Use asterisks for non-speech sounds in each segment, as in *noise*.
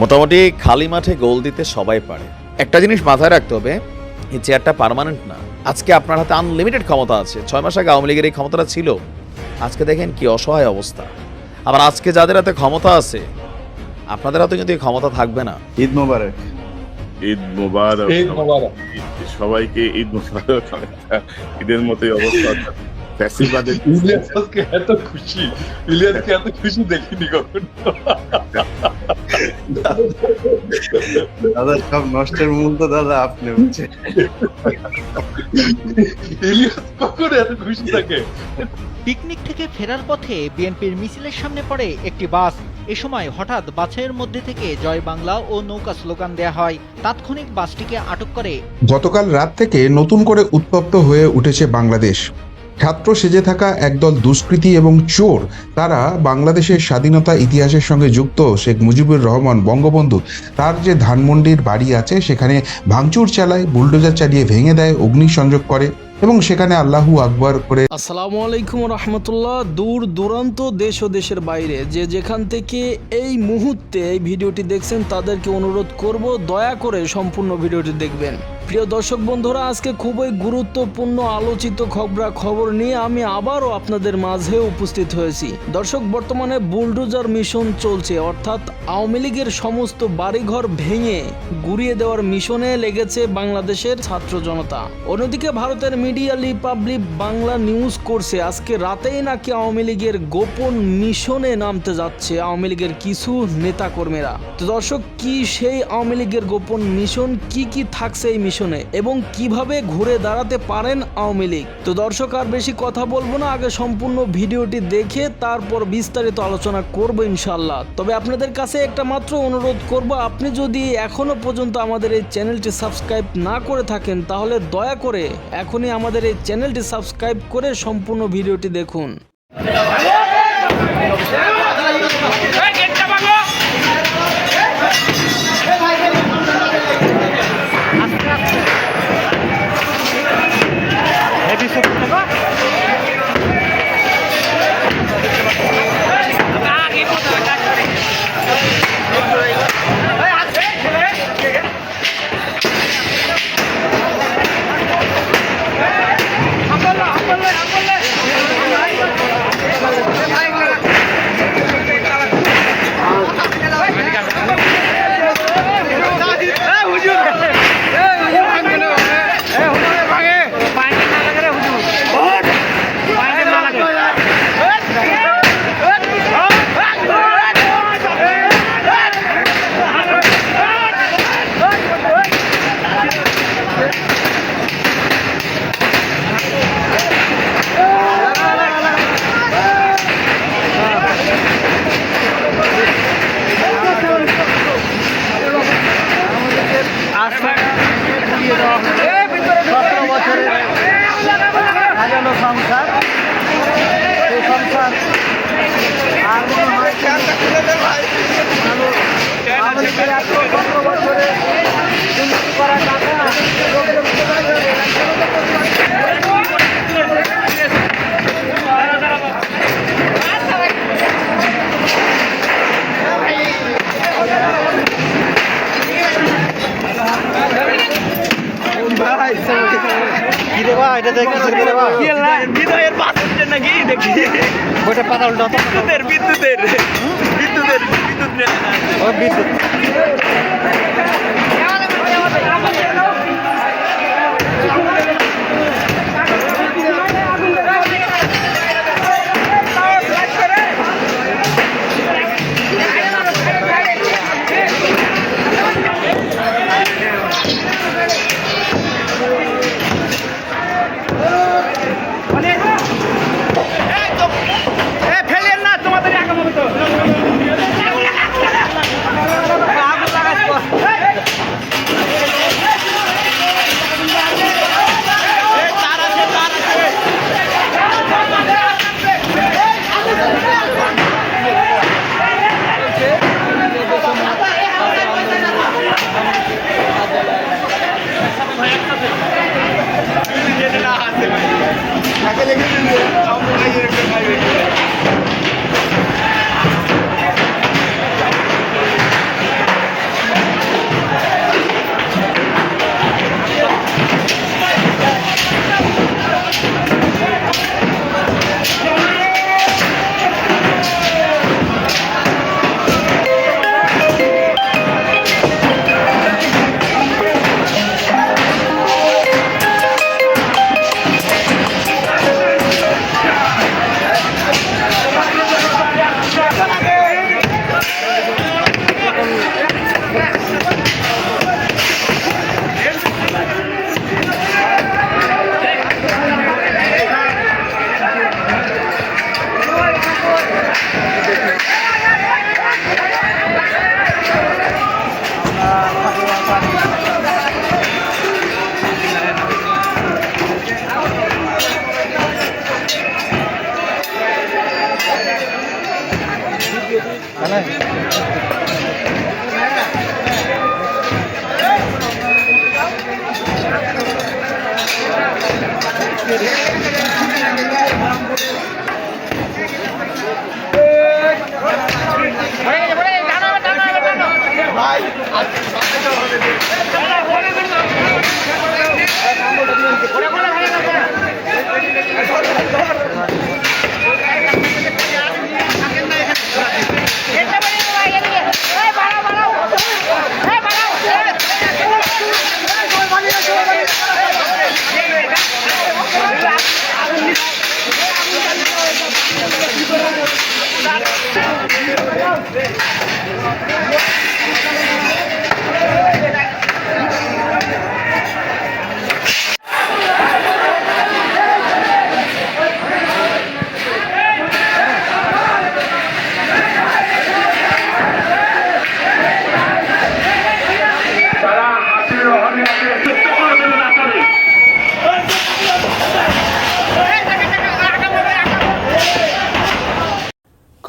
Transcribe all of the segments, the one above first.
মোটামুটি খালি মাঠে গোল দিতে সবাই পারে। একটা জিনিস মাথায় রাখতে হবে, এই চেয়ারটা পার্মানেন্ট না। আজকে আপনার হাতে আনলিমিটেড ক্ষমতা আছে। ছয় মাস আগে আওয়ামী লীগের এই ক্ষমতাটা ছিল। আজকে দেখেন কি অসহায় অবস্থা। আবার আজকে যাদের হাতে ক্ষমতা আছে আপনাদের হাতে কিন্তু এই ক্ষমতা থাকবে না। ঈদ মোবারক। ঈদ মোবারক। সবাইকে ঈদ মোবারক। ঈদের মতোই অবস্থা। ফ্যাসিবাদের *laughs* ইলিয়াস এত খুশি। ইলিয়াসকে এত খুশি দেখিনি কখনো। *laughs* দাদা সব নষ্টের মূল তো দাদা আপনি হচ্ছে ইলিয়াস কখনো এত খুশি থাকে। পিকনিক থেকে ফেরার পথে বিএনপির মিছিলের সামনে পড়ে একটি বাস। এ সময় হঠাৎ বাসের মধ্যে থেকে জয় বাংলা ও নৌকা স্লোগান দেয়া হয়। তাৎক্ষণিক বাসটিকে আটক করে গতকাল রাত থেকে নতুন করে উত্তপ্ত হয়ে উঠেছে বাংলাদেশ। ছাত্র সেজে থাকা একদল দুষ্কৃতী এবং চোর, তারা বাংলাদেশের স্বাধীনতা ইতিহাসের সঙ্গে যুক্ত শেখ মুজিবুর রহমান বঙ্গবন্ধু। তার যে ধানমন্ডির বাড়ি আছে, সেখানে ভাঙচুর চালায়, বুলডোজার চালিয়ে ভেঙে দেয়, অগ্নিসংযোগ করে এবং সেখানে আল্লাহু আকবর করে আসসালামু আলাইকুম রহমতুল্লাহ। দূর দূরান্ত, দেশ ও দেশের বাইরে যে যেখান থেকে এই মুহূর্তে এই ভিডিওটি দেখছেন, তাদেরকে অনুরোধ করব, দয়া করে সম্পূর্ণ ভিডিওটি দেখবেন। প্রিয় দর্শক বন্ধুরা, আজকে খুবই গুরুত্বপূর্ণ আলোচিত খবরা খবর নিয়ে আমি আবারও আপনাদের মাঝে উপস্থিত হয়েছি। দর্শক, বর্তমানে বুলডোজার মিশন চলছে, অর্থাৎ আওয়ামী লীগের সমস্ত বাড়িঘর ভেঙে গুড়িয়ে দেওয়ার মিশনে লেগেছে বাংলাদেশের ছাত্র জনতা। অন্যদিকে ভারতের মিডিয়া রিপাবলিক বাংলা নিউজ করছে, আজকে রাতেই নাকি আওয়ামী লীগের গোপন মিশনে নামতে যাচ্ছে আওয়ামী লীগের কিছু নেতাকর্মীরা। তো দর্শক, কি সেই আওয়ামী লীগের গোপন মিশন, কি কি থাকছে এই মিশনে? এবং কীভাবে ঘুরে দাঁড়াতে পারেন আওয়ামী লীগ। তো দর্শক, আর বেশি কথা বলব না, আগে সম্পূর্ণ ভিডিওটি দেখে তারপর বিস্তারিত আলোচনা করব ইনশাল্লাহ তবে আপনাদের কাছে একটা মাত্র অনুরোধ করব, আপনি যদি এখনও পর্যন্ত আমাদের এই চ্যানেলটি সাবস্ক্রাইব না করে থাকেন, তাহলে দয়া করে এখনই আমাদের এই চ্যানেলটি সাবস্ক্রাইব করে সম্পূর্ণ ভিডিওটি দেখুন। ফেলেন বিদ্যুতের তোমাদের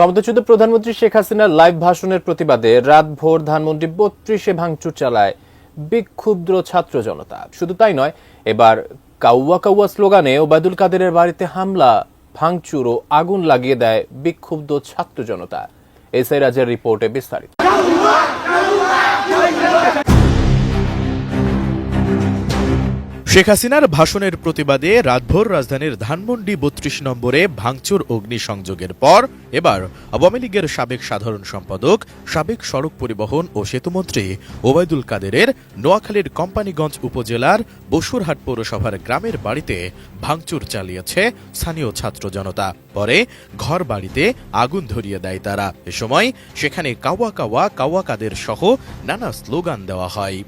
ক্ষমতাচ্যুত প্রধানমন্ত্রী শেখ হাসিনার লাইভ ভাষণের প্রতিবাদে রাত ভোর ধানমন্ডি বত্রিশে ভাঙচুর চালায় বিক্ষুব্ধ ছাত্র জনতা। শুধু তাই নয়, এবার কাউয়া কাউয়া স্লোগানে ওবায়দুল কাদেরের বাড়িতে হামলা, ভাঙচুর ও আগুন লাগিয়ে দেয় বিক্ষুব্ধ ছাত্র জনতা। এসআই রাজার রিপোর্টে বিস্তারিত। শেখ হাসিনার ভাষণের প্রতিবাদে রাতভর রাজধানীর ধানমন্ডি বত্রিশ নম্বরে ভাঙচুর অগ্নিসংযোগের পর এবার আওয়ামী লীগের সাবেক সাধারণ সম্পাদক, সাবেক সড়ক পরিবহন ও সেতুমন্ত্রী ওবায়দুল কাদেরের নোয়াখালীর কোম্পানিগঞ্জ উপজেলার বসুরহাট পৌরসভার গ্রামের বাড়িতে ভাঙচুর চালিয়েছে স্থানীয় ছাত্র জনতা। পরে ঘর বাড়িতে আগুন ধরিয়ে দেয় তারা। এ সময় সেখানে কাওয়া কাওয়া কাওয়া কাদের সহ নানা স্লোগান দেওয়া হয়।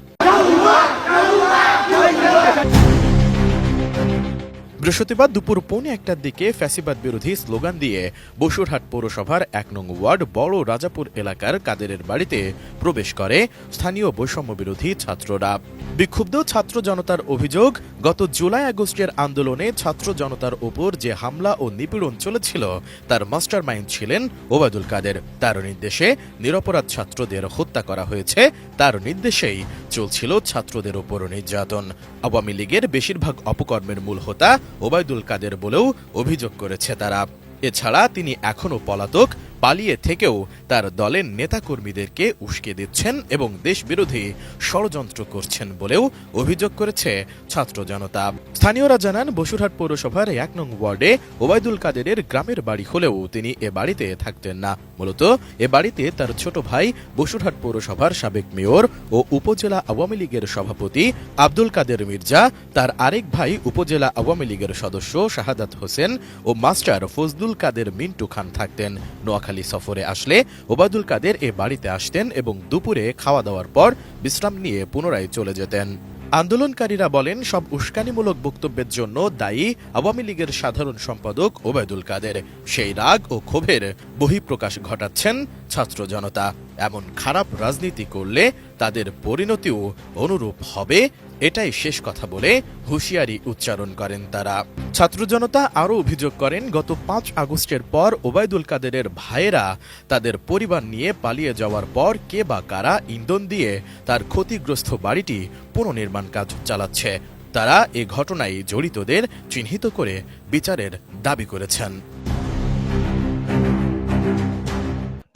বৃহস্পতিবার দুপুর পৌনে একটার দিকে ফ্যাসিবাদ বিরোধী স্লোগান দিয়ে বসুরহাট পৌরসভার এক নং ওয়ার্ড বড় রাজাপুর এলাকার কাদেরের বাড়িতে প্রবেশ করে স্থানীয় বৈষম্য বিরোধী ছাত্ররা। বিক্ষুব্ধ ছাত্র জনতার অভিযোগ, গত জুলাই আগস্টের আন্দোলনে ছাত্র জনতার ওপর যে হামলা ও নিপীড়ন চলেছিল, তার মাস্টার মাইন্ড ছিলেন ওবায়দুল কাদের। তার নির্দেশে নিরপরাধ ছাত্রদের হত্যা করা হয়েছে, তার নির্দেশেই চলছিল ছাত্রদের ওপর নির্যাতন। আওয়ামী লীগের বেশিরভাগ অপকর্মের মূল হোতা ওবায়দুল কাদের বলেও অভিযোগ করেছে তারা। এছাড়া তিনি এখনও পলাতক পালিয়ে থেকেও তার দলের নেতাকর্মীদেরকে উস্কে দিচ্ছেন এবং দেশবিরোধী ষড়যন্ত্র করছেন বলেও অভিযোগ করেছে ছাত্র জনতা। স্থানীয়রা জানান, বসুরহাট পৌরসভার এক নং ওয়ার্ডে ওবায়দুল কাদেরের গ্রামের বাড়ি হলেও তিনি এ বাড়িতে থাকতেন না। মূলত এ বাড়িতে তার ছোট ভাই বসুরহাট পৌরসভার সাবেক মেয়র ও উপজেলা আওয়ামী লীগের সভাপতি আব্দুল কাদের মির্জা, তার আরেক ভাই উপজেলা আওয়ামী লীগের সদস্য শাহাদাত হোসেন ও মাস্টার ফজলুল কাদের মিন্টু খান থাকতেন। নোয়াখালী সফরে আসলে ওবায়দুল কাদের এ বাড়িতে আসতেন এবং দুপুরে খাওয়া দাওয়ার পর বিশ্রাম নিয়ে পুনরায় চলে যেতেন। আন্দোলনকারীরা বলেন, সব উস্কানিমূলক বক্তব্যের জন্য দায়ী আওয়ামী লীগের সাধারণ সম্পাদক ওবায়দুল কাদের। সেই রাগ ও ক্ষোভের বহিঃপ্রকাশ ঘটাচ্ছেন ছাত্র জনতা। এমন খারাপ রাজনীতি করলে তাদের পরিণতিও অনুরূপ হবে এটাই শেষ কথা বলে হুঁশিয়ারি উচ্চারণ করেন তারা। ছাত্র জনতা আরও অভিযোগ করেন, গত পাঁচ আগস্টের পর ওবায়দুল কাদেরের ভাইয়েরা তাদের পরিবার নিয়ে পালিয়ে যাওয়ার পর কে বা কারা ইন্ধন দিয়ে তার ক্ষতিগ্রস্ত বাড়িটি পুনর্নির্মাণ কাজ চালাচ্ছে, তারা এ ঘটনায় জড়িতদের চিহ্নিত করে বিচারের দাবি করেছেন।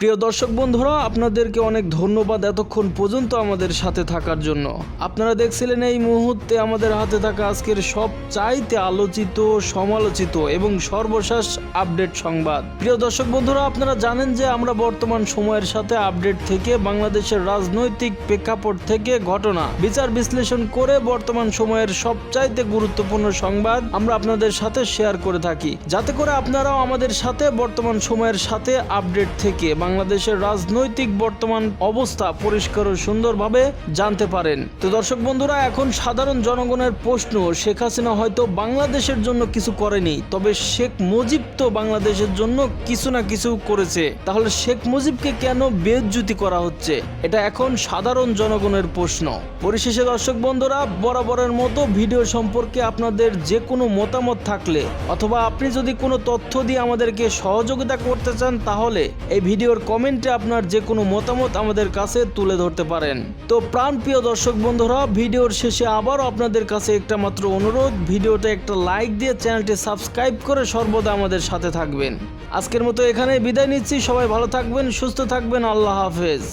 প্রিয় দর্শক বন্ধুরা, আপনাদেরকে অনেক ধন্যবাদ এতক্ষণ পর্যন্ত আমাদের সাথে থাকার জন্য। আপনারা দেখছিলেন এই মুহূর্তে আমাদের হাতে থাকা আজকের সব চাইতে আলোচিত, সমালোচিত এবং সর্বশেষ আপডেট সংবাদ। প্রিয় দর্শক বন্ধুরা, আপনারা জানেন যে আমরা বর্তমান সময়ের সাথে আপডেট থেকে বাংলাদেশের রাজনৈতিক প্রেক্ষাপট থেকে ঘটনা, বিচার বিশ্লেষণ করে বর্তমান সময়ের সব চাইতে গুরুত্বপূর্ণ সংবাদ আমরা আপনাদের সাথে শেয়ার করে থাকি। যাতে করে আপনারাও আমাদের সাথে বর্তমান সময়ের সাথে আপডেট থেকে বাংলাদেশের রাজনৈতিক বর্তমান অবস্থা পরিষ্কার ও সুন্দরভাবে জানতে পারেন। তো দর্শক বন্ধুরা, এখন সাধারণ জনগণের প্রশ্ন, শেখ হাসিনা হয়তো বাংলাদেশের জন্য কিছু করেনি, তবে শেখ মুজিব তো বাংলাদেশের জন্য কিছু না কিছু করেছে। তাহলে শেখ মুজিবকে কেন বেজ্জুতি করা হচ্ছে? এটা এখন সাধারণ জনগণের প্রশ্ন। পরিশেষে দর্শক বন্ধুরা, বরাবরের মতো ভিডিও সম্পর্কে আপনাদের যে কোনো মতামত থাকলে, অথবা আপনি যদি কোনো তথ্য দিয়ে আমাদেরকে সহযোগিতা করতে চান, তাহলে এই ভিডিওর ভিডিওর কমেন্টে আপনার যে কোনো মতামত আমাদের কাছে তুলে ধরতে পারেন। তো প্রাণপ্রিয় দর্শক বন্ধুরা, ভিডিওর শেষে আবারও আপনাদের কাছে একটা মাত্র অনুরোধ ভিডিওটা একটা লাইক দিয়ে চ্যানেলটি সাবস্ক্রাইব করে সর্বদা আমাদের সাথে থাকবেন। আজকের মতো এখানে বিদায় নিচ্ছি, সবাই ভালো থাকবেন, সুস্থ থাকবেন, আল্লাহ হাফেজ।